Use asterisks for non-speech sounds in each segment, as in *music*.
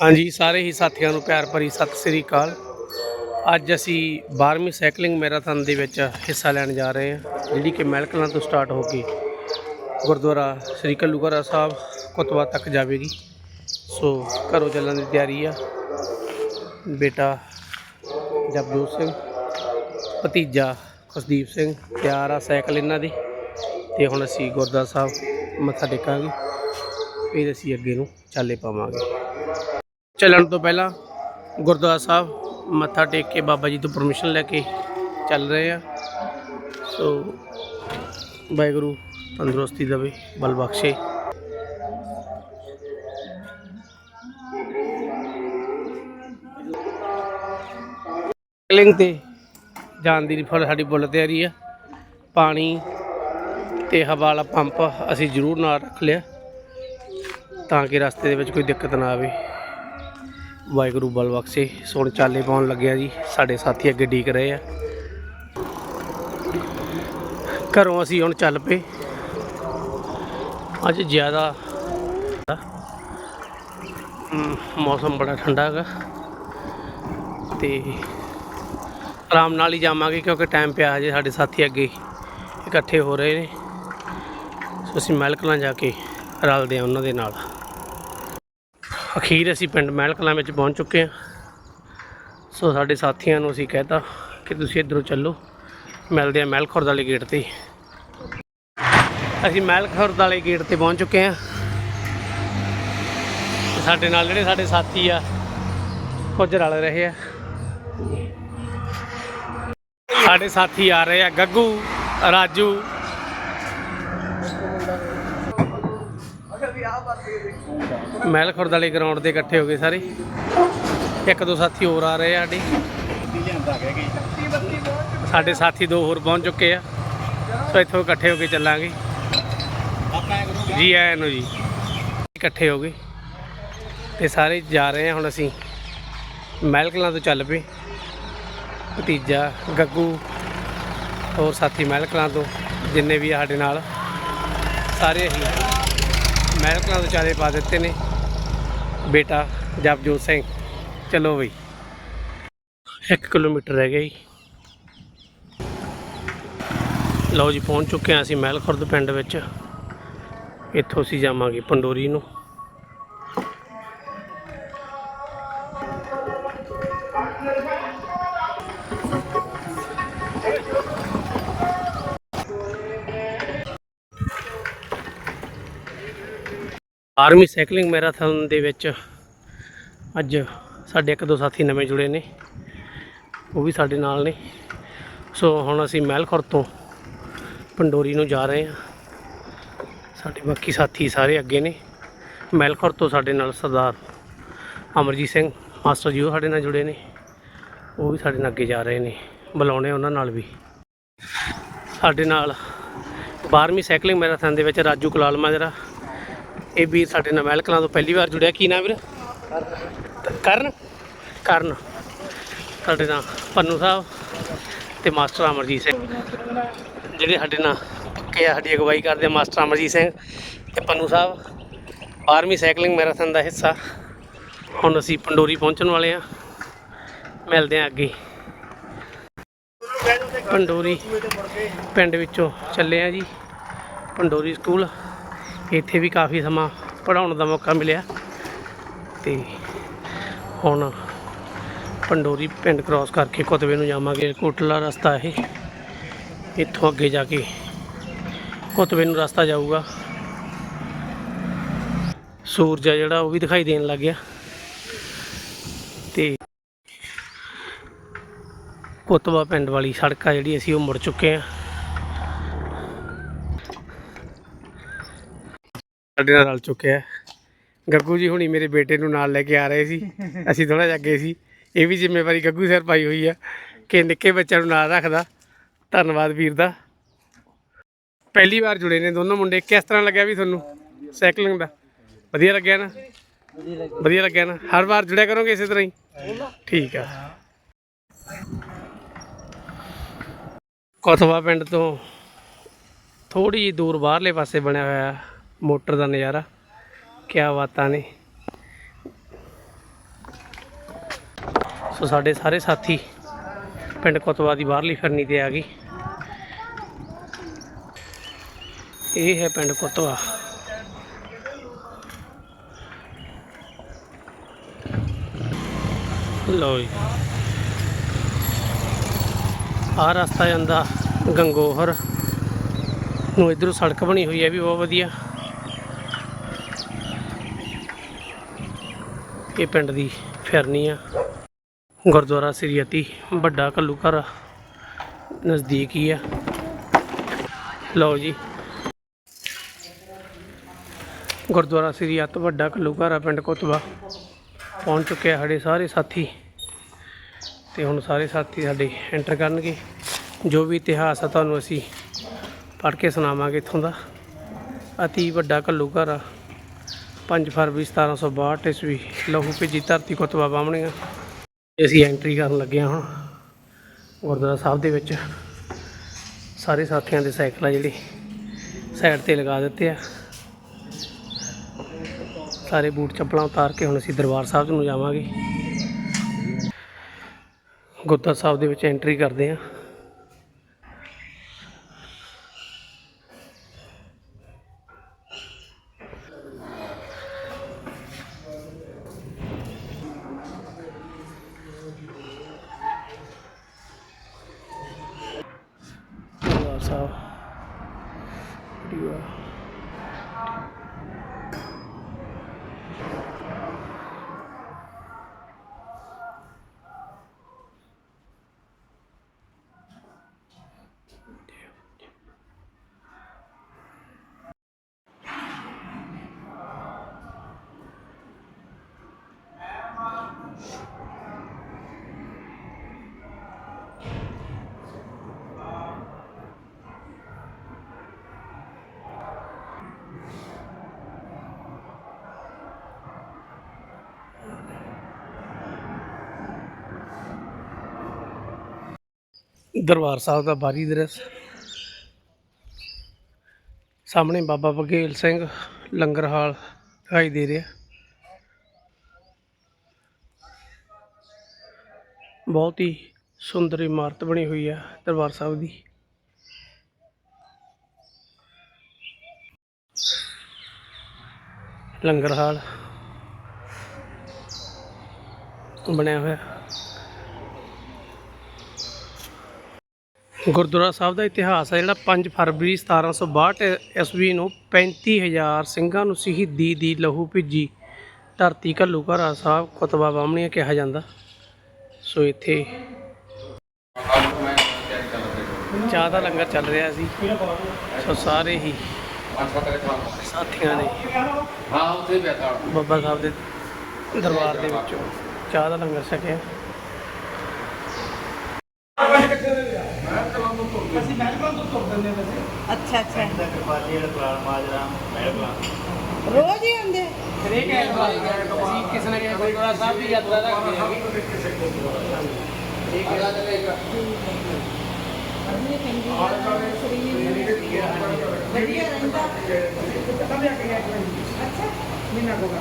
ਹਾਂਜੀ, ਸਾਰੇ ਹੀ ਸਾਥੀਆਂ ਨੂੰ ਪਿਆਰ ਭਰੀ ਸਤਿ ਸ੍ਰੀ ਅਕਾਲ। ਅੱਜ ਅਸੀਂ 12ਵੀਂ ਸਾਈਕਲਿੰਗ ਮੈਰਾਥਨ ਦੇ ਵਿੱਚ ਹਿੱਸਾ ਲੈਣ ਜਾ ਰਹੇ ਹਾਂ, ਜਿਹੜੀ ਕਿ ਮਹਿਲਕਲਾਂ ਤੋਂ ਸਟਾਰਟ ਹੋ ਕੇ ਗੁਰਦੁਆਰਾ ਸ੍ਰੀ ਕੱਲੂਘਰਾ ਸਾਹਿਬ, ਕੁਤਵਾ ਤੱਕ ਜਾਵੇਗੀ। ਸੋ ਘਰੋਂ ਚੱਲਣ ਦੀ ਤਿਆਰੀ ਆ। ਬੇਟਾ ਜਪਜੋਤ ਸਿੰਘ, ਭਤੀਜਾ ਖੁਸ਼ਦੀਪ ਸਿੰਘ, ਤਿਆਰ ਆ ਸਾਈਕਲ ਇਹਨਾਂ ਦੀ। ਤੇ ਹੁਣ ਅਸੀਂ ਗੁਰਦੁਆਰਾ ਸਾਹਿਬ ਮੱਥਾ ਟੇਕਾਂਗੇ, ਫਿਰ ਅਸੀਂ ਅੱਗੇ ਨੂੰ ਚਾਲੇ ਪਾਵਾਂਗੇ। ਚੱਲਣ ਤੋਂ ਪਹਿਲਾਂ ਗੁਰਦੁਆਰਾ ਸਾਹਿਬ ਮੱਥਾ ਟੇਕ ਕੇ ਬਾਬਾ ਜੀ ਤੋਂ ਪਰਮਿਸ਼ਨ ਲੈ ਕੇ ਚੱਲ ਰਹੇ ਆ। ਸੋ ਵਾਹਿਗੁਰੂ ਤੰਦਰੁਸਤੀ ਦੇਵੇ, ਬਲ ਬਖਸ਼ੇ। ਸਾਈਕਲਿੰਗ ਤੇ ਜਾਣ ਦੀ ਫੁੱਲ ਸਾਡੀ ਬੁੱਲ ਤਿਆਰੀ ਆ। ਪਾਣੀ ਤੇ ਹਵਾ ਵਾਲਾ ਪੰਪ ਅਸੀਂ ਜ਼ਰੂਰ ਨਾਲ ਰੱਖ ਲਿਆ ਤਾਂ ਕਿ ਰਸਤੇ ਦੇ ਵਿੱਚ ਕੋਈ ਦਿੱਕਤ ਨਾ ਆਵੇ। ਵਾਹਿਗੁਰੂ ਬਲ ਬਖਸ਼ੇ। ਸੋਣ ਚਾਲੇ ਪਾਉਣ ਲੱਗਿਆ ਜੀ। ਸਾਡੇ ਸਾਥੀ ਅੱਗੇ ਡੀਕ ਰਹੇ ਆ। ਘਰੋਂ ਅਸੀਂ ਹੁਣ ਚੱਲ ਪਏ। ਅੱਜ ਜ਼ਿਆਦਾ ਮੌਸਮ ਬੜਾ ਠੰਡਾ ਹੈਗਾ। ਤੇ ਆਰਾਮ ਨਾਲ ਹੀ ਜਾਵਾਂਗੇ ਕਿਉਂਕਿ ਟਾਈਮ ਪਿਆ ਹਜੇ ਸਾਡੇ ਸਾਥੀ ਅੱਗੇ ਇਕੱਠੇ ਹੋ ਰਹੇ ਨੇ। ਸੋ ਅਸੀਂ ਮਹਿਲ ਕਲਾਂ ਜਾ ਕੇ ਰਲਦੇ ਹਾਂ ਉਹਨਾਂ ਦੇ ਨਾਲ। ਅਖੀਰ ਅਸੀਂ ਪਿੰਡ ਮਹਿਲ ਕਲਾਂ ਵਿੱਚ ਪਹੁੰਚ ਚੁੱਕੇ ਹਾਂ। ਸੋ ਸਾਡੇ ਸਾਥੀਆਂ ਨੂੰ ਅਸੀਂ ਕਹਿਤਾ ਕਿ ਤੁਸੀਂ ਇੱਧਰੋਂ ਚੱਲੋ। ਮਿਲਦੇ ਹਾਂ ਮਹਿਲ ਖੁਰਦ ਵਾਲੇ ਗੇਟ ਤੇ ਅਸੀਂ ਮਹਿਲ ਖੁਰਦ ਵਾਲੇ ਗੇਟ ਤੇ ਪਹੁੰਚ ਚੁੱਕੇ ਹਾਂ। ਸਾਡੇ ਨਾਲ ਜਿਹੜੇ ਸਾਡੇ ਸਾਥੀ ਆ ਕੁਝ ਰਲ ਰਹੇ ਆ। ਸਾਡੇ ਸਾਥੀ ਆ ਰਹੇ ਆ ਗੱਗੂ, ਰਾਜੂ ਮਹਿਲ ਖੁਰਦ ਵਾਲੇ ਗਰਾਊਂਡ ਤੇ ਇਕੱਠੇ ਹੋ ਗਏ ਸਾਰੇ। ਇੱਕ ਦੋ ਸਾਥੀ ਹੋਰ ਆ ਰਹੇ ਆ ਸਾਡੇ। ਸਾਡੇ ਸਾਥੀ ਦੋ ਹੋਰ ਪਹੁੰਚ ਚੁੱਕੇ ਆ। ਸੋ ਇੱਥੋਂ ਇਕੱਠੇ ਹੋ ਕੇ ਚੱਲਾਂਗੇ। ਜੀ ਆਇਆਂ ਨੂੰ ਜੀ। ਇਕੱਠੇ ਹੋ ਗਏ। ਤੇ ਸਾਰੇ ਜਾ ਰਹੇ ਆ ਹੁਣ ਅਸੀਂ। ਮਹਿਲ ਕਲਾਂ ਤੋਂ ਚੱਲ ਪਏ। ਭਤੀਜਾ, ਗੱਗੂ ਹੋਰ ਸਾਥੀ ਮਹਿਲ ਕਲਾਂ ਤੋਂ, ਜਿੰਨੇ ਵੀ ਆ ਸਾਡੇ ਨਾਲ। ਸਾਰੇ ਅਸੀਂ ਮਹਿਲ ਕਲਾਂ ਤੋਂ ਚਾਰੇ ਪਾ ਦਿੱਤੇ ਨੇ। ਬੇਟਾ ਜਪਜੋਤ ਸਿੰਘ। ਚਲੋ ਬਈ। 1 ਕਿਲੋਮੀਟਰ ਰਹਿ ਗਿਆ ਜੀ। ਲਓ ਜੀ, ਪਹੁੰਚ ਚੁੱਕੇ ਹਾਂ ਅਸੀਂ ਮਹਿਲ ਖੁਰਦ ਪਿੰਡ ਵਿੱਚ। ਇੱਥੋਂ ਅਸੀਂ ਜਾਵਾਂਗੇ ਪੰਡੋਰੀ ਨੂੰ। ਆਰਮੀ ਸਾਈਕਲਿੰਗ ਮੈਰਾਥਨ ਦੇ ਵਿੱਚ ਅੱਜ ਸਾਡੇ ਇੱਕ ਦੋ ਸਾਥੀ ਨਵੇਂ ਜੁੜੇ ਨੇ। ਉਹ ਵੀ ਸਾਡੇ ਨਾਲ ਨੇ। ਸੋ ਹੁਣ ਅਸੀਂ ਮਹਿਲਖੁਰ ਤੋਂ ਪੰਡੋਰੀ ਨੂੰ ਜਾ ਰਹੇ ਹਾਂ। ਸਾਡੇ ਬਾਕੀ ਸਾਥੀ ਸਾਰੇ ਅੱਗੇ ਨੇ। ਮਹਿਲਖੁਰ ਤੋਂ ਸਾਡੇ ਨਾਲ ਸਰਦਾਰ ਅਮਰਜੀਤ ਸਿੰਘ, ਮਾਸਟਰ ਜੀ ਉਹ ਸਾਡੇ ਨਾਲ ਜੁੜੇ ਨੇ। ਉਹ ਵੀ ਸਾਡੇ ਨਾਲ ਅੱਗੇ ਜਾ ਰਹੇ ਨੇ। ਬੁਲਾਉਣੇ ਉਹਨਾਂ ਨਾਲ ਵੀ। ਸਾਡੇ ਨਾਲ 12ਵੀਂ ਸਾਈਕਲਿੰਗ ਮੈਰਾਥਨ ਦੇ ਵਿੱਚ ਰਾਜੂ ਕਲਾਲ ਮਾਜਰਾ ਇਹ ਵੀਰ ਸਾਡੇ ਨਾਲ ਮਹਿਲ ਕਲਾਂ ਤੋਂ ਪਹਿਲੀ ਵਾਰ ਜੁੜਿਆ। ਕੀ ਨਾਮ ਵੀਰ? ਕਰਨ। ਕਰਨ। ਸਾਡੇ ਨਾਲ ਪੰਨੂ ਸਾਹਿਬ ਤੇ ਮਾਸਟਰ ਅਮਰਜੀਤ ਸਿੰਘ। ਜਿਹੜੇ ਸਾਡੇ ਨਾਲ ਪੱਕੇ ਆ, ਸਾਡੀ ਅਗਵਾਈ ਕਰਦੇ ਆ ਮਾਸਟਰ ਅਮਰਜੀਤ ਸਿੰਘ ਤੇ ਪੰਨੂ ਸਾਹਿਬ। 12ਵੀਂ ਸਾਈਕਲਿੰਗ ਮੈਰਾਥਨ ਦਾ ਹਿੱਸਾ। ਹੁਣ ਅਸੀਂ ਪੰਡੋਰੀ ਪਹੁੰਚਣ ਵਾਲੇ ਆ। ਮਿਲਦੇ ਆ ਅੱਗੇ। ਪੰਡੋਰੀ ਪਿੰਡ ਵਿੱਚੋਂ ਚੱਲੇ ਆ ਜੀ। ਪੰਡੋਰੀ ਸਕੂਲ। ਇੱਥੇ ਵੀ ਕਾਫੀ ਸਮਾਂ ਪੜਾਉਣ ਦਾ ਮੌਕਾ ਮਿਲਿਆ ਤੇ ਹੁਣ ਪੰਡੋਰੀ ਪਿੰਡ ਕ੍ਰਾਸ ਕਰਕੇ ਕੁਤਬੇ ਨੂੰ ਜਾਵਾਂਗੇ। ਕੋਟਲਾ ਰਸਤਾ ਇਹ। ਇੱਥੋਂ ਅੱਗੇ ਜਾ ਕੇ ਕੁਤਬੇ ਨੂੰ ਰਸਤਾ ਜਾਊਗਾ। ਸੂਰਜ ਆ ਜਿਹੜਾ, ਉਹ ਵੀ ਦਿਖਾਈ ਦੇਣ ਲੱਗ ਗਿਆ। ਤੇ ਕੁਤਬਾ ਪਿੰਡ ਵਾਲੀ ਸੜਕ ਆ ਜਿਹੜੀ, ਅਸੀਂ ਉਹ ਮੁੜ ਚੁੱਕੇ ਆ। ਸਾਡੇ ਨਾਲ ਰਲ ਚੁੱਕਿਆ ਗੱਗੂ ਜੀ ਹੁਣੀ ਮੇਰੇ ਬੇਟੇ ਨੂੰ ਨਾਲ ਲੈ ਕੇ ਆ ਰਹੇ ਸੀ। *laughs* ਅਸੀਂ ਥੋੜਾ ਜਿਹਾ ਅੱਗੇ ਸੀ। ਇਹ ਵੀ ਜ਼ਿੰਮੇਵਾਰੀ ਗੱਗੂ ਸਿਰ ਪਾਈ ਹੋਈ ਆ ਕਿ ਨਿੱਕੇ ਬੱਚਿਆਂ ਨੂੰ ਨਾਲ ਰੱਖਦਾ। ਧੰਨਵਾਦ ਵੀਰ ਦਾ। ਪਹਿਲੀ ਵਾਰ ਜੁੜੇ ਨੇ ਦੋਨੋਂ ਮੁੰਡੇ। ਕਿਸ ਤਰ੍ਹਾਂ ਲੱਗਿਆ ਵੀ ਤੁਹਾਨੂੰ ਸਾਈਕਲਿੰਗ ਦਾ? ਵਧੀਆ ਲੱਗਿਆ ਨਾ? ਵਧੀਆ ਲੱਗਿਆ ਨਾ? ਹਰ ਵਾਰ ਜੁੜਿਆ ਕਰੋਗੇ ਇਸੇ ਤਰ੍ਹਾਂ ਹੀ? ਠੀਕ ਆ। ਕੋਤਵਾ ਪਿੰਡ ਤੋਂ ਥੋੜੀ ਜਿਹੀ ਦੂਰ ਬਾਹਰਲੇ ਪਾਸੇ ਬਣਿਆ ਹੋਇਆ। ਮੋਟਰ ਦਾ ਨਜ਼ਾਰਾ। ਕਿਆ ਬਾਤਾਂ ਨੇ। ਸੋ ਸਾਡੇ ਸਾਰੇ ਸਾਥੀ ਪਿੰਡ ਕੋਤਵਾ ਦੀ ਬਾਹਰਲੀ ਫਿਰਨੀ ਤੇ ਆ ਗਈ। ਇਹ ਹੈ ਪਿੰਡ ਕੋਤਵਾ। ਲਓ ਜੀ। ਆ ਰਸਤਾ ਜਾਂਦਾ ਗੰਗੋਹਰ। ਨੂੰ ਇਧਰੋਂ ਸੜਕ ਬਣੀ ਹੋਈ ਹੈ ਵੀ ਬਹੁਤ ਵਧੀਆ। ਇਹ ਪਿੰਡ ਦੀ ਫਿਰਨੀ ਆ। ਗੁਰਦੁਆਰਾ ਸ੍ਰੀ ਅਤੀ, ਵੱਡਾ ਘੱਲੂਘਰ ਨਜ਼ਦੀਕ ਹੀ ਆ। ਲਓ ਜੀ। ਗੁਰਦੁਆਰਾ ਸ੍ਰੀ ਅਤ, ਵੱਡਾ ਘੱਲੂਘਰ ਆ, ਪਿੰਡ ਕੋਤਵਾ। ਪਹੁੰਚ ਚੁੱਕੇ ਸਾਡੇ ਸਾਰੇ ਸਾਥੀ। ਤੇ ਹੁਣ ਸਾਰੇ ਸਾਥੀ ਸਾਡੇ ਐਂਟਰ ਕਰਨਗੇ। ਜੋ ਵੀ ਇਤਿਹਾਸ ਆ ਤੁਹਾਨੂੰ ਅਸੀਂ ਪੜ੍ਹ ਕੇ ਸੁਣਾਵਾਂਗੇ ਇੱਥੋਂ ਦਾ। ਅਤੀ, ਵੱਡਾ ਘੱਲੂਘਰ ਆ। 5 ਫਰਵਰੀ 1762 ਈਸਵੀ ਲਹੂ ਭੇਜੀ ਧਰਤੀ ਕੋਤਵਾ ਬਾਹਮਣੀਆਂ। ਅਸੀਂ ਐਂਟਰੀ ਕਰਨ ਲੱਗੇ ਹਾਂ ਹੁਣ ਗੁਰਦੁਆਰਾ ਸਾਹਿਬ ਦੇ ਵਿੱਚ। ਸਾਰੇ ਸਾਥੀਆਂ ਦੇ ਸਾਈਕਲ ਆ ਜਿਹੜੇ ਸਾਈਡ ਤੇ ਲਗਾ ਦਿੱਤੇ ਆ। ਸਾਰੇ ਬੂਟ ਚੱਪਲਾਂ ਉਤਾਰ ਕੇ ਹੁਣ ਅਸੀਂ ਦਰਬਾਰ ਸਾਹਿਬ ਨੂੰ ਜਾਵਾਂਗੇ। ਗੁਰਦੁਆਰਾ ਸਾਹਿਬ ਦੇ ਵਿੱਚ ਐਂਟਰੀ ਕਰਦੇ ਹਾਂ। ਗੁਰਦੁਆਰਾ ਸਾਹਿਬ ਵਧੀਆ ਦਰਬਾਰ ਸਾਹਿਬ ਦਾ ਬਾਰੀ ਦ੍ਰਿਸ਼ ਸਾਹਮਣੇ ਬਾਬਾ ਬਘੇਲ ਸਿੰਘ ਲੰਗਰ ਹਾਲ ਦਿਖਾਈ ਦੇ ਰਿਹਾ। ਬਹੁਤ ਹੀ ਸੁੰਦਰ ਇਮਾਰਤ ਬਣੀ ਹੋਈ ਹੈ ਦਰਬਾਰ ਸਾਹਿਬ ਦੀ। ਲੰਗਰ ਹਾਲ ਬਣਿਆ ਹੋਇਆ। ਗੁਰਦੁਆਰਾ ਸਾਹਿਬ ਦਾ ਇਤਿਹਾਸ ਹੈ ਜਿਹੜਾ 5 ਫਰਵਰੀ 1762 ਈਸਵੀ ਨੂੰ 35000 ਸਿੰਘਾਂ ਨੂੰ ਸ਼ਹੀਦੀ ਦੀ ਲਹੂ ਭਿੱਜੀ ਧਰਤੀ ਘੱਲੂ ਘਰਾ ਸਾਹਿਬ ਕੁਤਬਾ ਬਾਹਮਣੀਆਂ ਕਿਹਾ ਜਾਂਦਾ। ਸੋ ਇੱਥੇ ਚਾਹ ਦਾ ਲੰਗਰ ਚੱਲ ਰਿਹਾ ਸੀ। ਸੋ ਸਾਰੇ ਹੀ ਸਾਥੀਆਂ ਨੇ ਹਾਂ ਉੱਥੇ ਬੈਠਾ। ਬਾਬਾ ਸਾਹਿਬ ਦੇ ਦਰਬਾਰ ਦੇ ਵਿੱਚੋਂ ਚਾਹ ਦਾ ਲੰਗਰ ਛਕਿਆ। ਅੱਛਾ ਅੱਛਾ ਰੋਜ਼ ਹੀ ਆਉਂਦੇ ਹਰੇਕ ਐਤਵਾਰ ਅਸੀਂ ਕਿਸੇ ਨਾ ਕਿਸੇ ਗੁਰਦੁਆਰਾ ਸਾਹਿਬ ਦੀ ਯਾਤਰਾ ਰੱਖਦੇ ਹਾਂ ਵਧੀਆ ਰਹਿੰਦਾ ਅੱਛਾ ਮਹੀਨਾ ਕੋਗਾ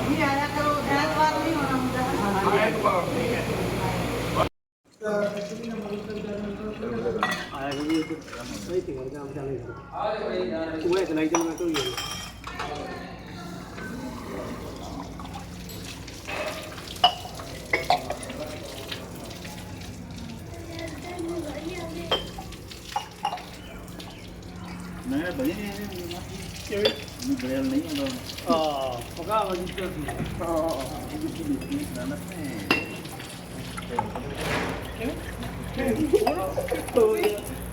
ਨਹੀਂ ਆਇਆ ਕਰੋ ਐਤਵਾਰ ਨਹੀਂ ਹੋਣਾ ਹੁੰਦਾ ਆਇਆ ਕਿ ਸਹੀ ਤੇ ਗੱਲ ਕੰਮ ਚੱਲੇ ਉਹ ਇਹ ਚਲਾਈ ਚੱਲ ਮੈਂ ਤੋਂ ਹੀ ਮੈਂ ਬੜੀ ਨਹੀਂ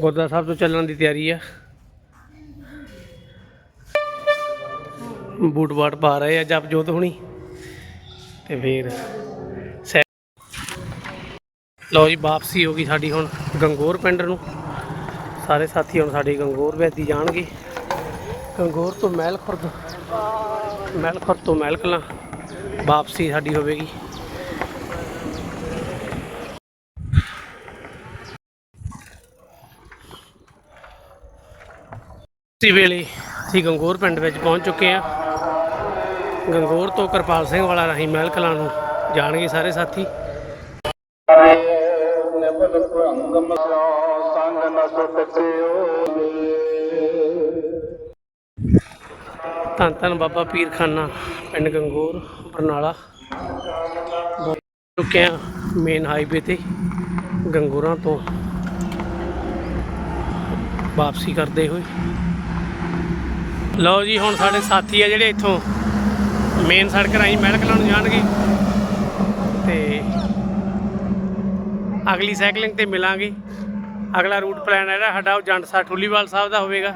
ਗੁਰਦੁਆਰਾ ਸਾਹਿਬ ਤੋਂ ਚੱਲਣ ਦੀ ਤਿਆਰੀ ਆ। ਬੂਟ ਬਾਟ ਪਾ ਰਹੇ ਆ ਜਪ ਜੋਤ ਹੋਣੀ। ਤੇ ਫਿਰ ਸੈ- ਲਓ ਜੀ, ਵਾਪਸੀ ਹੋ ਗਈ ਸਾਡੀ ਹੁਣ ਗੰਗੋਰ ਪਿੰਡ ਨੂੰ। ਸਾਰੇ ਸਾਥੀ ਹੁਣ ਸਾਡੇ ਗੰਗੋਰ ਵੈਦੀ ਜਾਣਗੇ। ਗੰਗੋਰ ਤੋਂ ਮਹਿਲ ਖੁਰਦ ਮਹਿਲ ਖੁਰਦ ਤੋਂ ਮਹਿਲ ਕਲਾਂ ਵਾਪਸੀ ਸਾਡੀ ਹੋਵੇਗੀ। ਇਸੇ ਵੇਲੇ ਅਸੀਂ ਗੰਗੋਰ ਪਿੰਡ ਵਿੱਚ ਪਹੁੰਚ ਚੁੱਕੇ ਹਾਂ। ਗੰਗੋਰ ਤੋਂ ਕਿਰਪਾਲ ਸਿੰਘ ਵਾਲਾ ਰਾਹੀਂ ਮਹਿਲ ਕਲਾਂ ਨੂੰ ਜਾਣਗੇ ਸਾਰੇ ਸਾਥੀ। ਧੰਨ ਧੰਨ ਬਾਬਾ ਪੀਰਖਾਨਾ ਪਿੰਡ ਗੰਗੋਰ, ਬਰਨਾਲਾ। ਪਹੁੰਚ ਚੁੱਕੇ ਹਾਂ ਮੇਨ ਹਾਈਵੇ ਤੇ ਗੰਗੋਰਾਂ ਤੋਂ ਵਾਪਸੀ ਕਰਦੇ ਹੋਏ। ਲਓ ਜੀ, ਹੁਣ ਸਾਡੇ ਸਾਥੀ ਆ ਜਿਹੜੇ ਇੱਥੋਂ ਮੇਨ ਸੜਕ ਰਾਹੀਂ ਮਹਿਲ ਕਲਾਂ ਨੂੰ ਜਾਣਗੇ। ਤੇ ਅਗਲੀ ਸਾਈਕਲਿੰਗ ਤੇ ਮਿਲਾਂਗੇ। ਅਗਲਾ ਰੂਟ ਪਲਾਨ ਹੈ ਜਿਹੜਾ ਸਾਡਾ, ਉਹ ਜੰਡਸਾ ਠੁੱਲੀਵਾਲ ਸਾਹਿਬ ਦਾ ਹੋਵੇਗਾ।